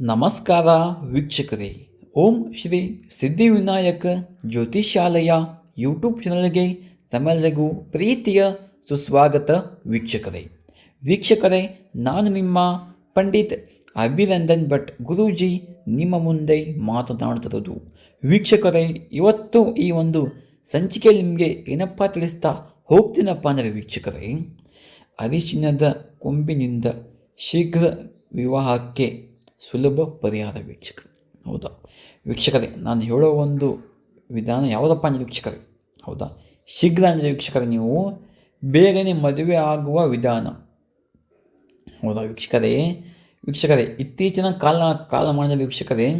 ನಮಸ್ಕಾರ ವೀಕ್ಷಕರೇ. ಓಂ ಶ್ರೀ ಸಿದ್ಧಿವಿನಾಯಕ ಜ್ಯೋತಿಷಾಲಯ ಯೂಟ್ಯೂಬ್ ಚಾನಲ್ಗೆ ತಮ್ಮೆಲ್ಲರಿಗೂ ಪ್ರೀತಿಯ ಸುಸ್ವಾಗತ ವೀಕ್ಷಕರೇ. ವೀಕ್ಷಕರೇ, ನಾನು ನಿಮ್ಮ ಪಂಡಿತ್ ಅಭಿನಂದನ್ ಭಟ್ ಗುರೂಜಿ ನಿಮ್ಮ ಮುಂದೆ ಮಾತನಾಡ್ತಿರೋದು ವೀಕ್ಷಕರೇ, ಇವತ್ತು ಈ ಒಂದು ಸಂಚಿಕೆಯಲ್ಲಿ ನಿಮಗೆ ಏನಪ್ಪ ತಿಳಿಸ್ತಾ ಹೋಗ್ತೀನಪ್ಪ ಅಂದರೆ ವೀಕ್ಷಕರೇ, ಅರಿಶಿನದ ಕೊಂಬಿನಿಂದ ಶೀಘ್ರ ವಿವಾಹಕ್ಕೆ ಸುಲಭ ಪರಿಹಾರ ವೀಕ್ಷಕರು. ಹೌದಾ? ವೀಕ್ಷಕರೇ, ನಾನು ಹೇಳೋ ಒಂದು ವಿಧಾನ ಯಾವುದಪ್ಪ ಅಂದರೆ ವೀಕ್ಷಕರೇ? ಹೌದಾ? ಶೀಘ್ರ ಅಂದರೆ ವೀಕ್ಷಕರೇ, ನೀವು ಬೇಗನೆ ಮದುವೆ ಆಗುವ ವಿಧಾನ. ಹೌದಾ ವೀಕ್ಷಕರೇ? ವೀಕ್ಷಕರೇ, ಇತ್ತೀಚಿನ ಕಾಲ ಕಾಲಮಾನದಲ್ಲಿ ವೀಕ್ಷಕರೇ,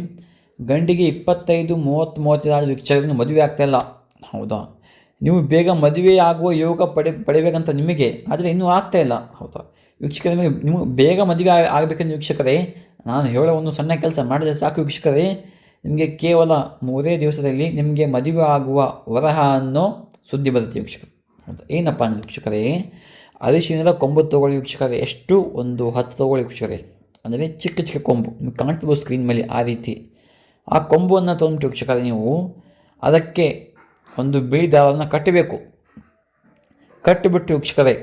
ಗಂಡಿಗೆ ಇಪ್ಪತ್ತೈದು, ಮೂವತ್ತು, ಮೂವತ್ತೈದು ವೀಕ್ಷಕರನ್ನು ಮದುವೆ ಆಗ್ತಾಯಿಲ್ಲ ಹೌದಾ? ನೀವು ಬೇಗ ಮದುವೆ ಆಗುವ ಯೋಗ ಪಡೆ, ಪಡೆಯಬೇಕಂತ ನಿಮಗೆ, ಆದರೆ ಇನ್ನೂ ಇಲ್ಲ. ಹೌದಾ? ವೀಕ್ಷಕರ, ನಿಮಗೆ ನೀವು ಬೇಗ ಮದುವೆ ಆಗ- ಆಗಬೇಕಂದ್ರೆ ವೀಕ್ಷಕರೇ ನಾನು ಹೇಳೋ ಒಂದು ಸಣ್ಣ ಕೆಲಸ ಮಾಡಿದರೆ ಸಾಕು ವೀಕ್ಷಕರೇ ನಿಮಗೆ ಕೇವಲ ಮೂರೇ ದಿವಸದಲ್ಲಿ ನಿಮಗೆ ಮದುವೆ ಆಗುವ ವರಹ ಅನ್ನೋ ಸುದ್ದಿ ಬರುತ್ತೆ ವೀಕ್ಷಕರು. ಏನಪ್ಪ ಅಂದರೆ ವೀಕ್ಷಕರೇ ಅರಿಶಿನದ ಕೊಂಬು ತೊಗೊಳ್ಳಿ ವೀಕ್ಷಕರೇ. ಎಷ್ಟು? ಒಂದು ಹತ್ತು ತೊಗೊಳ್ಳಿ ವೀಕ್ಷಕರೇ. ಅಂದರೆ ಚಿಕ್ಕ ಚಿಕ್ಕ ಕೊಂಬು. ನಿಮ್ಗೆ ಕಾಣ್ತಿರ್ಬೋದು ಸ್ಕ್ರೀನ್ ಮೇಲೆ ಆ ರೀತಿ. ಆ ಕೊಂಬನ್ನು ತೊಗೊಂಡು ವೀಕ್ಷಕರೇ ನೀವು ಅದಕ್ಕೆ ಒಂದು ಬಿಳಿ ದಾರವನ್ನು ಕಟ್ಟಬೇಕು. ಕಟ್ಟಿಬಿಟ್ಟು ವೀಕ್ಷಕರೇ.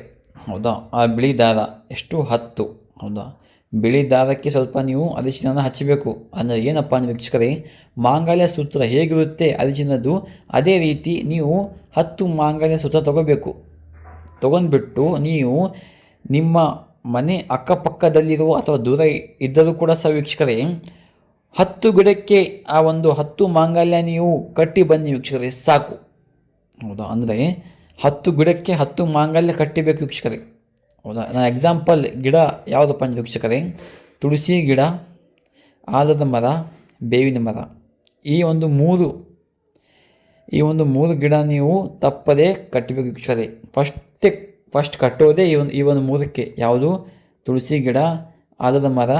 ಹೌದಾ? ಆ ಬಿಳಿ ದಾರ ಎಷ್ಟು? ಹತ್ತು. ಹೌದಾ? ಬಿಳಿ ದಾರಕ್ಕೆ ಸ್ವಲ್ಪ ನೀವು ಅರಿಶಿನ ಹಚ್ಚಬೇಕು. ಅಂದರೆ ಏನಪ್ಪ ಅಂದರೆ ವೀಕ್ಷಕರೇ, ಮಾಂಗಲ್ಯ ಸೂತ್ರ ಹೇಗಿರುತ್ತೆ ಅರಿಶಿನದ್ದು ಅದೇ ರೀತಿ ನೀವು ಹತ್ತು ಮಾಂಗಲ್ಯ ಸೂತ್ರ ತಗೋಬೇಕು. ತಗೊಂಡ್ಬಿಟ್ಟು ನೀವು ನಿಮ್ಮ ಮನೆ ಅಕ್ಕಪಕ್ಕದಲ್ಲಿರುವ ಅಥವಾ ದೂರ ಇದ್ದರೂ ಕೂಡ ಸಹ ವೀಕ್ಷಕರೇ, ಹತ್ತು ಗಿಡಕ್ಕೆ ಆ ಒಂದು ಹತ್ತು ಮಾಂಗಲ್ಯ ನೀವು ಕಟ್ಟಿ ಬನ್ನಿ ವೀಕ್ಷಕರೇ, ಸಾಕು. ಹೌದಾ? ಅಂದರೆ ಹತ್ತು ಗಿಡಕ್ಕೆ ಹತ್ತು ಮಾಂಗಲ್ಯ ಕಟ್ಟಿಬೇಕು ವೀಕ್ಷಕರೇ. ಹೌದಾ? ನಾನು ಎಕ್ಸಾಂಪಲ್ ಗಿಡ ಯಾವುದಪ್ಪ ಅಂದರೆ ವೀಕ್ಷಕರೇ, ತುಳಸಿ ಗಿಡ, ಆಲದ ಮರ, ಬೇವಿನ ಮರ. ಈ ಒಂದು ಮೂರು, ಈ ಒಂದು ಮೂರು ಗಿಡ ನೀವು ತಪ್ಪದೇ ಕಟ್ಟಬೇಕು ವೀಕ್ಷಕರೇ. ಫಸ್ಟ್ ಫಸ್ಟ್ ಕಟ್ಟೋದೇ ಈ ಒಂದು ಈ ಒಂದು ಮೂರಕ್ಕೆ. ಯಾವುದು? ತುಳಸಿ ಗಿಡ, ಆಲದ ಮರ,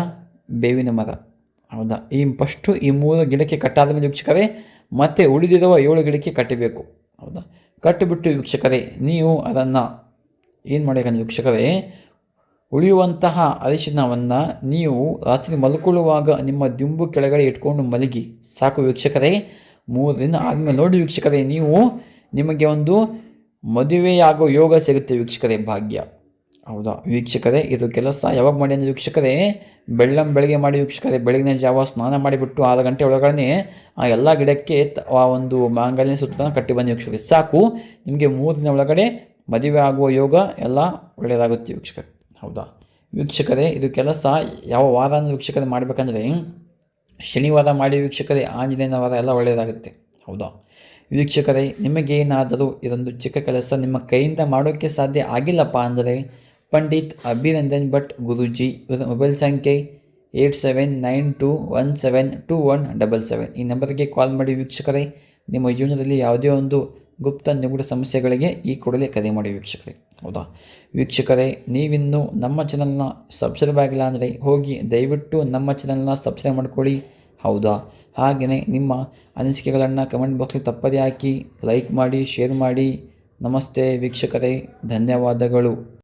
ಬೇವಿನ ಮರ. ಹೌದಾ? ಈ ಫಸ್ಟು ಈ ಮೂರು ಗಿಡಕ್ಕೆ ಕಟ್ಟಾದ ಮೇಲೆ ವೀಕ್ಷಕರೇ, ಮತ್ತೆ ಉಳಿದಿರುವ ಏಳು ಗಿಡಕ್ಕೆ ಕಟ್ಟಬೇಕು. ಹೌದಾ? ಕಟ್ಟಿಬಿಟ್ಟು ವೀಕ್ಷಕರೇ, ನೀವು ಅದನ್ನು ಏನು ಮಾಡಬೇಕಂದ್ರೆ ವೀಕ್ಷಕರೇ, ಉಳಿಯುವಂತಹ ಅರಿಶಿನವನ್ನು ನೀವು ರಾತ್ರಿ ಮಲ್ಕೊಳ್ಳುವಾಗ ನಿಮ್ಮ ದಿಂಬು ಕೆಳಗಡೆ ಇಟ್ಕೊಂಡು ಮಲಗಿ. ಸಾಕು ವೀಕ್ಷಕರೇ, ಮೂರು ದಿನ ಆದಮೇಲೆ ನೋಡಿ ವೀಕ್ಷಕರೇ, ನೀವು ನಿಮಗೆ ಒಂದು ಮದುವೆಯಾಗೋ ಯೋಗ ಸಿಗುತ್ತೆ ವೀಕ್ಷಕರೇ, ಭಾಗ್ಯ. ಹೌದಾ? ವೀಕ್ಷಕರೇ, ಇದು ಕೆಲಸ ಯಾವಾಗ ಮಾಡಿ ಅಂದರೆ ವೀಕ್ಷಕರೇ, ಬೆಳ್ಳಂ ಬೆಳಗ್ಗೆ ಮಾಡಿ ವೀಕ್ಷಕರೇ, ಬೆಳಗಿನ ಜಾವ ಸ್ನಾನ ಮಾಡಿಬಿಟ್ಟು ಆರು ಗಂಟೆ ಒಳಗಡೆ ಆ ಎಲ್ಲ ಗಿಡಕ್ಕೆ ಆ ಒಂದು ಮಾಂಗಲ್ಯ ಸುತ್ತ ಕಟ್ಟಿ ಬನ್ನಿ ವೀಕ್ಷಕರೇ. ಸಾಕು, ನಿಮಗೆ ಮೂರು ದಿನ ಒಳಗಡೆ ಮದುವೆ ಆಗುವ ಯೋಗ ಎಲ್ಲ ಒಳ್ಳೆಯದಾಗುತ್ತೆ ವೀಕ್ಷಕರು. ಹೌದಾ? ವೀಕ್ಷಕರೇ, ಇದು ಕೆಲಸ ಯಾವ ವಾರ ವೀಕ್ಷಕರೇ ಮಾಡಬೇಕಂದ್ರೆ ಶನಿವಾರ ಮಾಡಿ ವೀಕ್ಷಕರೇ, ಆಂಜನೇಯನ ವಾರ ಎಲ್ಲ ಒಳ್ಳೆಯದಾಗುತ್ತೆ. ಹೌದಾ? ವೀಕ್ಷಕರೇ ನಿಮಗೇನಾದರೂ ಇದೊಂದು ಚಿಕ್ಕ ಕೆಲಸ ನಿಮ್ಮ ಕೈಯಿಂದ ಮಾಡೋಕ್ಕೆ ಸಾಧ್ಯ ಆಗಿಲ್ಲಪ್ಪ ಅಂದರೆ ಪಂಡಿತ್ ಅಭಿನಂದನ್ ಭಟ್ ಗುರೂಜಿ, ಇವರ ಮೊಬೈಲ್ ಸಂಖ್ಯೆ eight seven nine two one seven two one double seven. ಈ ನಂಬರ್ಗೆ ಕಾಲ್ ಮಾಡಿ ವೀಕ್ಷಕರೇ, ನಿಮ್ಮ ಜೀವನದಲ್ಲಿ ಯಾವುದೇ ಒಂದು ಗುಪ್ತ ನಿಗೂಢ ಸಮಸ್ಯೆಗಳಿಗೆ ಈ ಕೂಡಲೇ ಕರೆ ಮಾಡಿ ವೀಕ್ಷಕರೇ. ಹೌದಾ? ವೀಕ್ಷಕರೇ, ನೀವಿನ್ನೂ ನಮ್ಮ ಚಾನಲ್ನ ಸಬ್ಸ್ಕ್ರೈಬ್ ಆಗಿಲ್ಲ ಅಂದರೆ ಹೋಗಿ ದಯವಿಟ್ಟು ನಮ್ಮ ಚಾನಲ್ನ ಸಬ್ಸ್ಕ್ರೈಬ್ ಮಾಡ್ಕೊಳ್ಳಿ. ಹೌದಾ? ಹಾಗೆಯೇ ನಿಮ್ಮ ಅನಿಸಿಕೆಗಳನ್ನು ಕಮೆಂಟ್ ಬಾಕ್ಸಲ್ಲಿ ತಪ್ಪದೇ ಹಾಕಿ ಲೈಕ್ ಮಾಡಿ ಶೇರ್ ಮಾಡಿ. ನಮಸ್ತೆ ವೀಕ್ಷಕರೇ, ಧನ್ಯವಾದಗಳು.